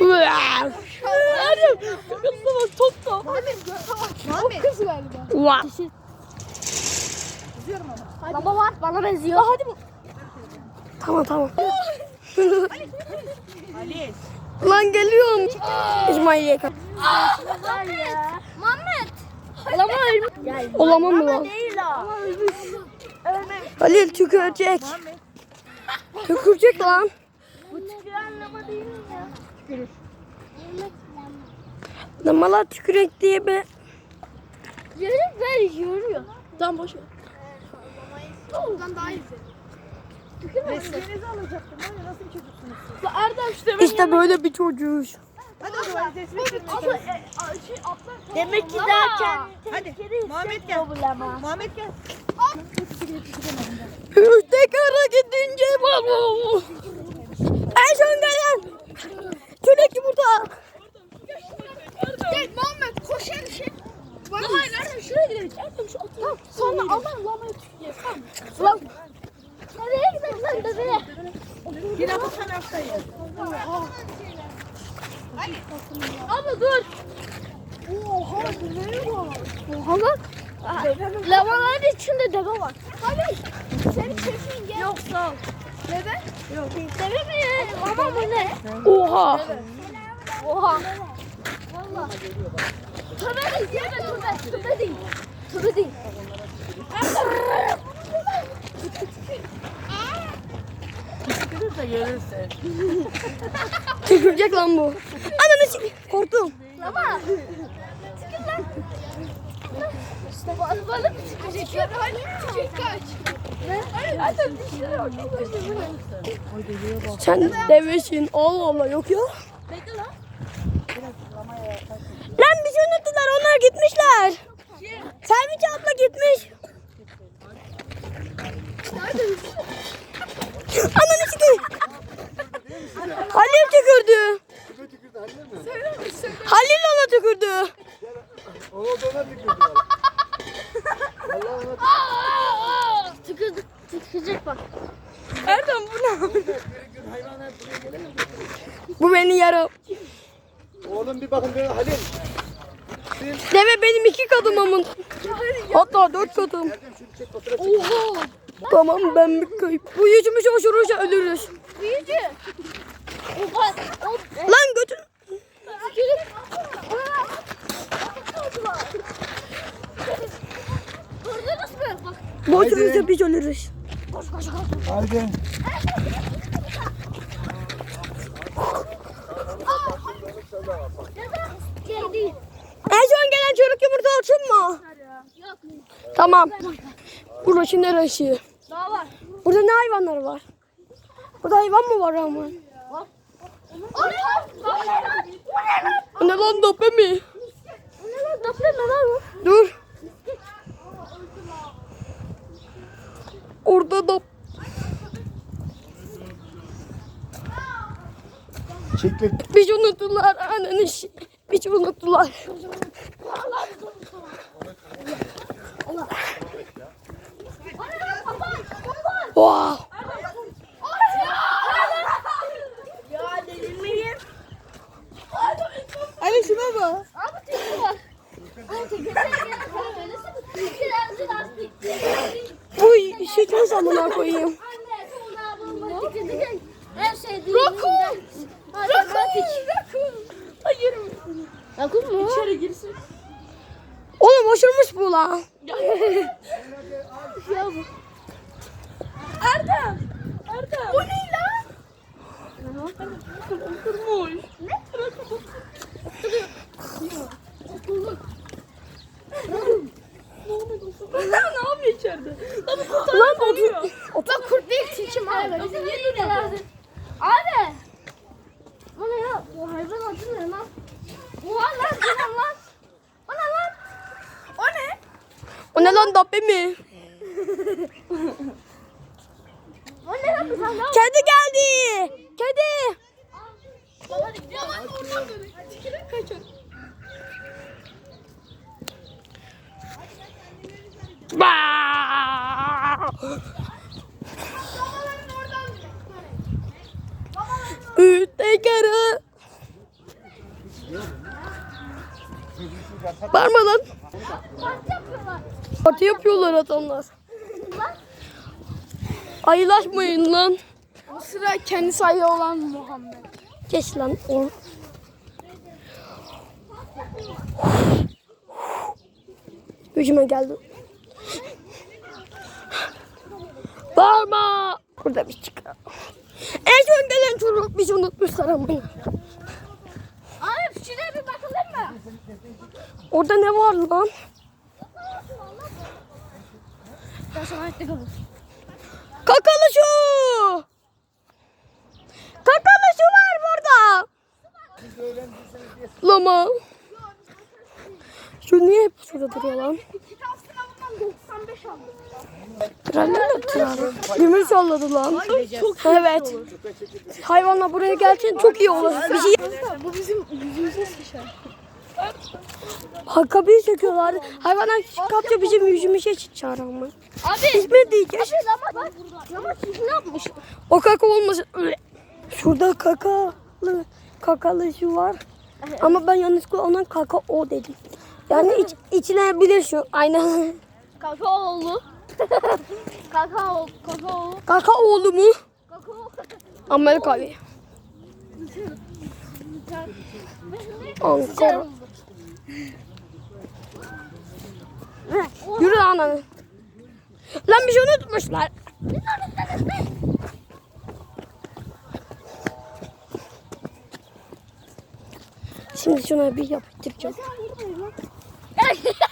Erdem. Kızına bak top da. Muhammed. Kız galiba. Vah. Baba var bana benziyor. Hadi bu. Tamam tamam. Ali. Lan geliyorum. İsmail'e kap. Muhammed. Lama ölmüş. Olamam mı lan? Halil tükürecek. Tükürecek lan. Bu ya? Tükürür. Lamalar tükürek diye be. Yürü ver yoruyor. Tamam boş ver. Ondan daha iyi. Resminizi alacaktım. Ya nasıl bir çocuksunuz siz? Erdem işte İşte böyle bir çocuğuz. Hadi o zaman resmi Demek ki derken Hadi Muhammed gel. Muhammed gel. Tekrar gidince baba. En son gelen. Çörek yumurta. Gel Muhammed koş her şey. Bana hayır Erdem şuraya gidelim. Erdem şu atı. Tamam sonra Allah lamaya tükürüyor. Tamam. Lan. Nereye gidelim lan bebeğe? Yine bu taraftayız. Abla dur. Oha deve var. Oha bak. Lavaların içinde deve var. Hadi. Seni çekeyim gel. Yok sağ ol. Deve? Yok. Deve mi? Ama bu ne? Oha. Oha. Valla. Tövbe değil. Tövbe tövbe. Tövbe değil. Tövbe değil. Tükürürse görürsün. Tükürecek lan bu. Ananı sik- Korktum. Lama. Çıkın lan. Balık balık çıkacak. Hadi çıkacak kaç. Sen devesin. Allah Allah yok ya. Bekle lan. Lan bizi unuttular. Onlar gitmişler. Selviç abla gitmiş. Ananı sikeyim. Halil tükürdü. Halil ona tükürdü. O da ona tükürdü. Allah ona Tıkırdı. Tıkıracak bak. Erdem bu ne? Bu beni yara. Oğlum bir bakın bir Halil. Deve benim iki katımımın. Hatta dört fotoğraf çek. Tamam ben bir kayıp. Bu yüzümüz hoşurursa ölürüz. Büyücü. Lan götür. tükürük. Gördünüz mü? Yüzümüzde biz ölürüz. Haydi. Şey. En son gelen çocuk yumurta olsun mu? Yok. Tamam. Burası neresi? Daha var. Burada ne hayvanlar var? Burada hayvan mı var ama? O ne lan? O ne lan? O Bu ne lan? ne lan dope mi? O ne lan? Dapla ne lan? Dur. Orada da Çekle. biz unuttular ananı şi- Biz unuttular. Wow. Ya delirmeyeyim. Ali şuna bak. Abi tekli var. Abi tekli. Sen gene koyuyorsun. Tekli lastik. Bu şeker zamana koyayım. Anne sonra bulma. Dikkat dikkat. Her şey değil. Rakun. Rakun. Rakun. Hayır. Rakun mu? İçeri girsin. Oğlum hoşurmuş bu lan. Ya bu. Erdem. Erdem. O ne lan? Oturmuş. Ne? ne içeride? Lan bu kurtarıyor. Lan otur. Bak kurt değil tilki abi. Bizim yeni de lazım. Abi. Bu ne ya? Bu hayvan adı ne lan? Bu var lan. Bu ne lan? O ne lan? O ne? O ne lan dabbe mi? O ne lan? Kedi geldi. Tekeri. Bağırma lan. Parti yapıyorlar adamlar. Ayılaşmayın lan. O sıra kendisi ayı olan Muhammed. Geç lan oğlum. Gücüme geldi. Bağırma. Burada bir çıkar. En son gelen çocuk bizi unutmuşlar ama. Abi şuraya bir bakalım mı? Orada ne var lan? Kakalı şu. Kakalı şu var burada. Lama. Şu niye hep şurada duruyor lan? Kitap sınavından 95 aldım. Tralala tralala. Demir salladı lan. Evet. Hayvanlar buraya gelsin çok iyi olur. Bir şey Bu bizim yüzümüze sıçar. Hakkabiyi söküyorlar. Hayvanlar kapça bizim yüzümüze sıçar ama. Abi. Hizmet diyeceğiz. Lama bak. Lama siz ne yapmış? O kaka olmasın. Şurada kakalı kakalı şu var. Ama ben yanlışlıkla ona kaka o dedim. Yani iç, içine bilir şu. Aynen. Kakaoğlu. Kakao. Kakaoğlu. Kaka oğlu mu? Kakao. Amerika abi. Ankara. Yürü lan. Lan bir şey unutmuşlar. Şimdi şuna bir yapıştıracağım.